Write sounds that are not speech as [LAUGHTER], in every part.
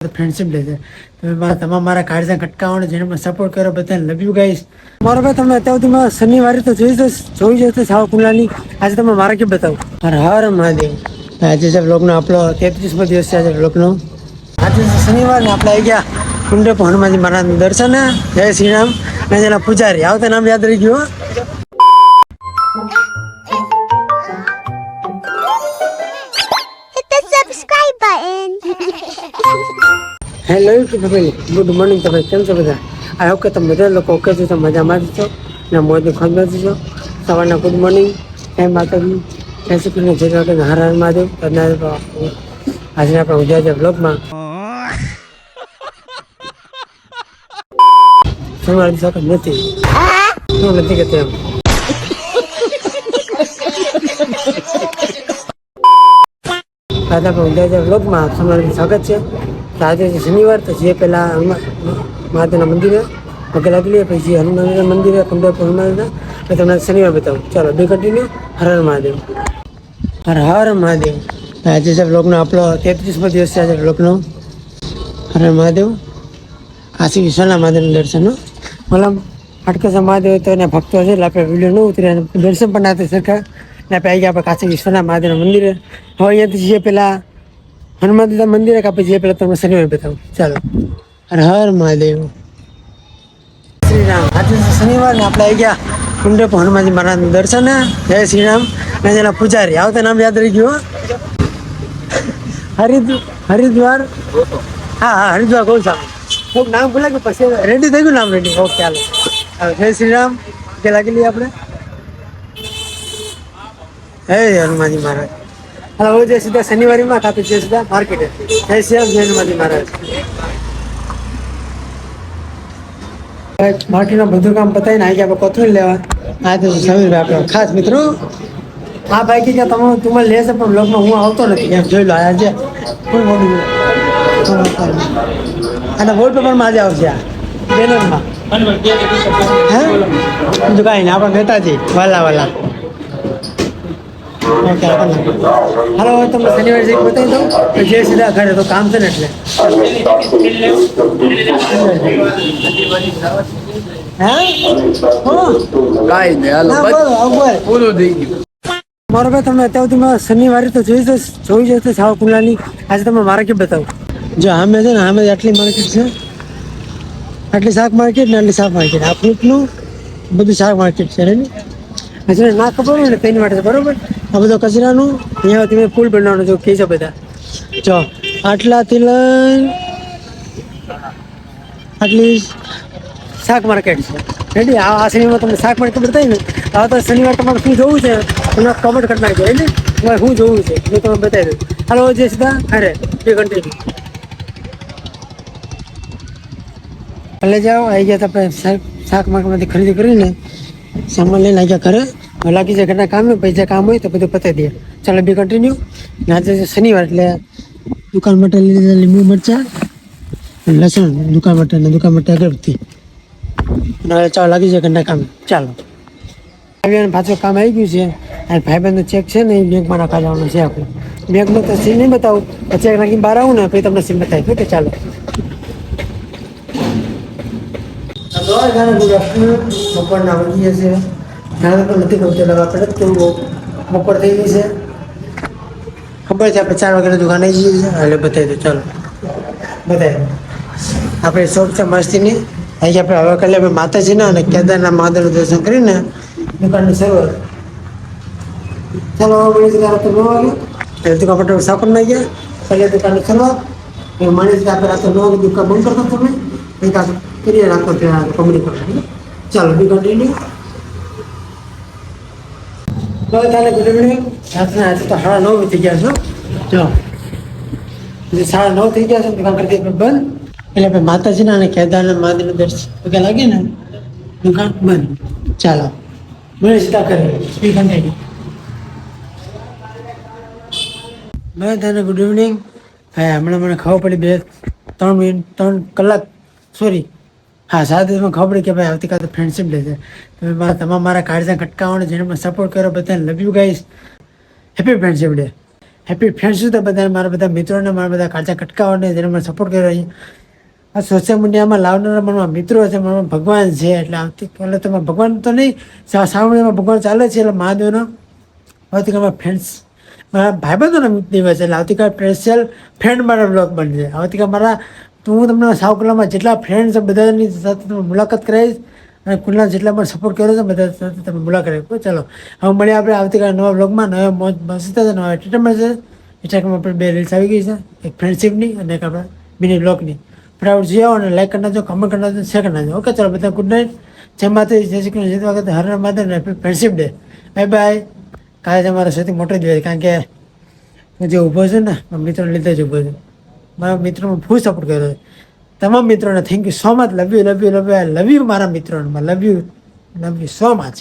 Friendship લેશે તમે મારા તમામ મારા કાર્ડના કટકાવાનો જેને મને સપોર્ટ કર્યો, બધાને લવ યુ ગાઈસ મારો ભાઈ તમે અત્યાર સુધીમાં શનિવારે તો જોઈ જ જોઈ જશે સાવ કુંડલાની આજે તમે મારા કેમ બતાવો? હર હર મહાદેવ. આજે છે બ્લોગનો આપણો તેત્રીસમો દિવસ છે આજે બ્લોગનો આજે શનિવાર ને આપણે આવી ગયા કુંડે હનુમાનજી મહારાજનું દર્શન. જય શ્રી રામ. અને જેના પૂજારી. આવતા નામ યાદ રહી ગયું hello YouTube family good morning તમે કેમ છો બધા? આઈ હોપ કે તમે બધા લોકો ઓકે છો, તમે મજામાં છો ને મોજની ખોજમાં જ છો. સવારના ગુડ મોર્નિંગ એ માતાજી. જય શ્રી કૃષ્ણ. જય દ્વારકા હર હર મહાદેવ. આજે આપણે છે બ્લોગમાં તમારી સાથે નથી. શું નથી કે તેમ? આજે આપણે છે બ્લોગમાં તમારી સ્વાગત છે. તો આજે શનિવાર તો જે પહેલાં મહાદેવના મંદિરે પગે લાગી પછી હનુમાન મંદિરે કુંડેપુર હનુમાનના મેં તમને શનિવાર બતાવું. ચાલો, બે કન્ટિન્યુ હર હર મહાદેવ. હર હર મહાદેવ. આજે છે બ્લોગનો આપણો તેત્રીસમો દિવસ છે આજે બ્લોગનો હર હર મહાદેવ. કાશી વિશ્વનાથ મહાદેવનું દર્શન. મતલબ અટકેશ્વર મહાદેવ તો એના ભક્તો છે, એટલે આપણે વીડિયો ન ઉતરી દર્શન પણ ના થઈ શક્યા ને આપણે આવી ગયા આપણે કાશી વિશ્વનાથ મહાદેવના મંદિરે. હવે અહીંયાથી છીએ પેલા હનુમાન દાદા મંદિરે કાપી જઈએ પેલા તમને શનિવાર બતાવું. ચાલો. હર હર મહાદેવ. શ્રી રામ આજે શનિવાર ને આપણે આવી ગયા કુંડે હનુમાનજી મહારાજનું દર્શન. જય શ્રી રામ અને જેના પૂજારી. આવતા નામ યાદ રહી ગયું. હરિદ, હરિદ્વાર. હા હા, હરિદ્વાર ગૌશાળા. હું નામ ભૂલા ગયું પછી રેડી થઈ ગયું નામ રેડી. ઓકે, હાલો. જય શ્રી રામ કે લાગી લઈએ આપણે? હે હનુમાનજી મહારાજ. હાલો હું જે સીધા શનિવારીમાં કાપી જે સીધા માર્કેટે જય શ્રી જૈનમાંથી મહારાજ. માર્કેટમાં બધું કામ પતાવીને આવી ગયા આપણે કોથળી લેવા. આ તો સમીરભાઈ આપણો ખાસ મિત્રો. આ ભાઈ કે તમે તું લેશે પણ બ્લોગમાં હું આવતો નથી. એમ જોઈ લો આજે ફૂલ મોડું અને વોલપેપરમાં આજે આવશે આ. બેનરમાં હે? બીજું કાંઈ નહીં આપણે નેતાજી વાલા વાલા. હાલો હવે તમને શનિવાર જઈ બતાવી દઉં તો જે સીધા ઘરે તો કામ છે ને એટલે. મારો ભાઈ તમે અત્યાર સુધીમાં શનિવારે તો જોઈ જશે જોઈ જશે સાવ કુંડલાની આજે તમે માર્કેટ બતાવો બતાવું? જો સામે છે ને સામે આટલી માર્કેટ છે. આટલી શાક માર્કેટ ને આટલી શાક માર્કેટ આ ફ્રૂટનું બધું શાક માર્કેટ છે ને હજુ ના ખબર હોય ને તેની માટે બરોબર. આ બધો કચરાનું? અહીંયા તમે ફૂલ બનાવવાનું જો કહી છે બધા. જો આટલાથી લઈને આટલી શાક માર્કેટ છે. રેડી? આ શનિવાર તમને શાક માર્કેટ બતાવી ને? આ તો શનિવાર તમારે શું જોવું છે? તમને કમેન્ટ કરી નાખજો એટલે તમારે શું જોવું છે? મેં તમને બતાવી દઉં. હાલો જે સીધા અરે બે કન્ટિન્યુ એટલે જાઓ, આવી ગયા આપણે શાક માર્કેટમાંથી ખરીદી કરીને સામાન લઈને આવી ગયા ઘરે. લાગી જાય ઘરના કામ પૈસા કામ હોય તો બધું પતાવી દઈએ. ચાલો બી કન્ટિન્યુ આજે શનિવાર એટલે દુકાન માટે લીધા લીંબુ મરચા, લસણ દુકાન માટે ને દુકાન માટે અગરબત્તી. અને ચાલો, લાગી જાય ઘરના કામ. ચાલો. આવ્યા પાછું કામ આવી ગયું છે. અને ભાઈબંધનો ચેક છે ને, એ બેંકમાં નાખવા જવાનું છે આપણે. બેંકમાં તો સીન નહીં બતાવું. પછી નાખીને બહાર આવું ને, પછી તમને સીમ બતાવી ઓકે ચાલો. બપોરના વધી જશે નાના પણ નથી ગમતું એટલે આપણે તો બપોર થઈ ગઈ છે. ખબર છે, આપણે ચાર વાગ્યાની દુકાને જઈએ છીએ. એટલે બતાવી દો ચાલો. બતાવી આપણે શોપ છે મસ્તીની અહીં આપણે હવે કાલે આપણે માતાજીના અને કેદારના મહાદેવનું દર્શન કરીને દુકાનની શરૂઆત. ચાલો મળી રાતે નવ વાગે. એટલે દુકાન માટે સાપર ના ગયા. પહેલાં દુકાનની શરૂઆત. એ મળી આપણે રાતે નવ વાગે દુકાન બંધ કરતો તમે. એક આ કરીએ રાખો ત્યાં કરો ચાલો બી કન્ટિન્યુ બધાને ગુડ ઇવનિંગ રાતના આજે તો સાડા નવ થઈ ગયા છો જો. જે સાડા નવ થઈ ગયા છે, દુકાન કરી દઈએ બંધ. એટલે આપણે માતાજીના અને કેદારના મહાદેવના દર્શન. પગે લાગે ને? દુકાન બંધ. ચાલો. મને સીધા બી કન્ટિન્યુ બધાને ગુડ ઇવનિંગ. હા હમણાં મને ખબર પડી બે, ત્રણ મિનિટ, ત્રણ કલાક. સોરી. હા, સાથે મને ખબર કે ભાઈ આવતીકાલે ફ્રેન્ડશિપ ડે છે. તમે મારા તમામ મારા કાળજા કટકાવાનો જેને મને સપોર્ટ કર્યો, બધાને love you guys happy friendship day happy friends તો બધા મારા બધા મિત્રોને, મારા બધા કાળજા કટકાઓને જેને મને સપોર્ટ કર્યો આ સોશિયલ મીડિયામાં લાવનારા મનમાં મિત્રો છે મનમાં ભગવાન છે, એટલે આવતીકાલે તમે ભગવાન તો નહીં સાવણીમાં ભગવાન ચાલે છે, એટલે મહાદેવનો. આવતીકાલમાં ફ્રેન્ડ્સ મારા ભાઈબંધોનો દિવસ એટલે આવતીકાલ સ્પેશિયલ ફ્રેન્ડ મારા બ્લોગ બનશે. આવતીકાલ મારા તો હું તમને સાવકલામાં જેટલા ફ્રેન્ડ્સ છે બધાની સાથે તમે મુલાકાત કરાવીશ અને કુલના જેટલા પણ સપોર્ટ કર્યો છે બધા સાથે તમે મુલાકાત કરાવી ચાલો, હવે મળીએ આપણે આવતીકાલે નવા બ્લોગમાં નવા મોજ મસ્ત છે નવા એન્ટરટેનમેન્ટ છે ઇન્સ્ટાગ્રામ આપણે બે રીલ્સ આવી ગઈ છે. એક ફ્રેન્ડશિપની અને એક આપણે મિની બ્લોગની ફટાફટ જોઈ આવો અને લાઈક કરી નાખજો કમેન્ટ કરી નાખજો શેર કરી નાખજો. ઓકે ચાલો, બધા ગુડ નાઇટ જય માતા જય શ્રી કૃષ્ણ. જય વખત હર માતા ને ફ્રેન્ડશિપ ડે બાય બાય કાલે તમારો સૌથી મોટો દિવસ કારણ કે હું જે ઊભો છું ને મિત્રોને લીધે જ ઊભો છું. મારા મિત્રોમાં ફૂલ સપોર્ટ કર્યો તમામ મિત્રોને thank you so much love you love you love you love you મારા મિત્રોને love you love you so much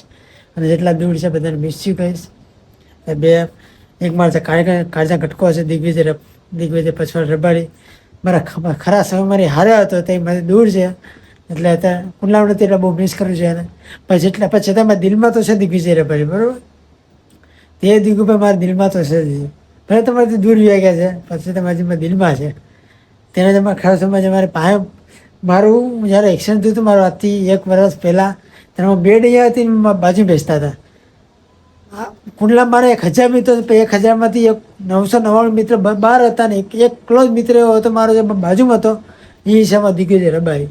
અને જેટલા દૂર છે બધાને મિસ યુ કહીશ બે, એક મારા છે કાળજા ઘટકો છે દિગ્વિજય દિગ્વિજય પછવાડ રબારી. મારા ખરા સમય મારી હારે હતો. તે મારી દૂર છે. એટલે અત્યારે કુંડલાવને એટલે બહુ મિસ કર્યું છે એને. પછી જેટલા પછી તમારા દિલમાં તો છે દિગ્વિજય રબારી, બરાબર? તે દિગુભાઈ મારા દિલમાં તો છે જ. ભલે તમારાથી દૂર વ્યા ગયા છે પછી તમારી દિલમાં છે. તેને તમે ખાસ સમજ, મારે પાયો, મારું જ્યારે એક્સિડન્ટ થયું હતું, મારું આજથી એક વર્ષ પહેલાં હું બે અહીંયા હતી બાજુ બેસતા હતા. આ કુંડલા મારા એક હજાર મિત્રો, એક હજારમાંથી એક નવસો નવ્વાણું મિત્ર બહાર હતા ને એક એક ક્લોઝ મિત્ર એવો હતો, મારો જે બાજુમાં હતો, એ હિસાબમાં છે રબારી.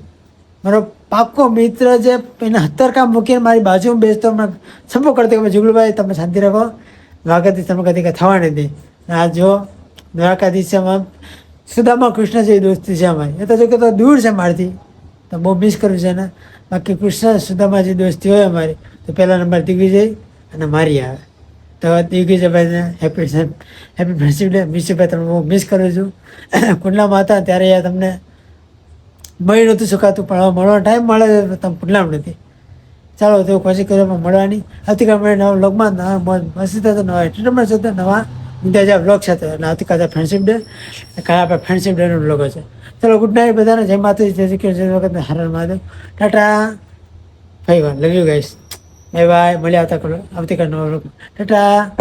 મારો પાક્કો મિત્ર જે એને હત્તર કામ મૂકીને મારી બાજુમાં બેસતો મને સંભો કરતો કે જુગલભાઈ, તમે શાંતિ રાખો. દ્વારકાધીશ તમે કદી કંઈ થવા નથી. આ જો દ્વારકાધીશમાં સુદામા કૃષ્ણ જેવી દોસ્તી છે અમારી એ તો જો કે તો દૂર છે મારથી. તો બહુ મિસ કરું છે ને બાકી કૃષ્ણ સુદામા જે દોસ્તી હોય અમારી તો પહેલા નંબર દિગ્વિજય અને મારી આવે. તો દિગ્વિજયભાઈને હેપી હેપી ફ્રેન્ડશીપ ડે મિસભાઈ તમને બહુ મિસ કરું છું. [COUGHS] કુંડલામાં હતા ત્યારે યાર તમને મળી નહોતું શકાતું, પણ હવે મળવાનો ટાઈમ મળે તમે કુંડલામાં નથી. ચાલો, તો કોશિશ કરો મળવાની. આવતીકાલે મળે નવા લોકમાં નવા મસ્તી થતો નવા એન્ટરટેનમેન્ટ સાથે નવા બીજા બ્લોગ સાથે એટલે આવતીકાલે ફ્રેન્ડશિપ ડે કાલે આપણે ફ્રેન્ડશિપ ડેનો બ્લોગ છે ચાલો ગુડ નાઇટ બધાને, જય માતાજી, જય શ્રી કૃષ્ણ વખત હરણ મહાદેવ. ટાટા. ભાઈ love you guys bye bye મળ્યા આવતા આવતીકાલ નવા ટાટા.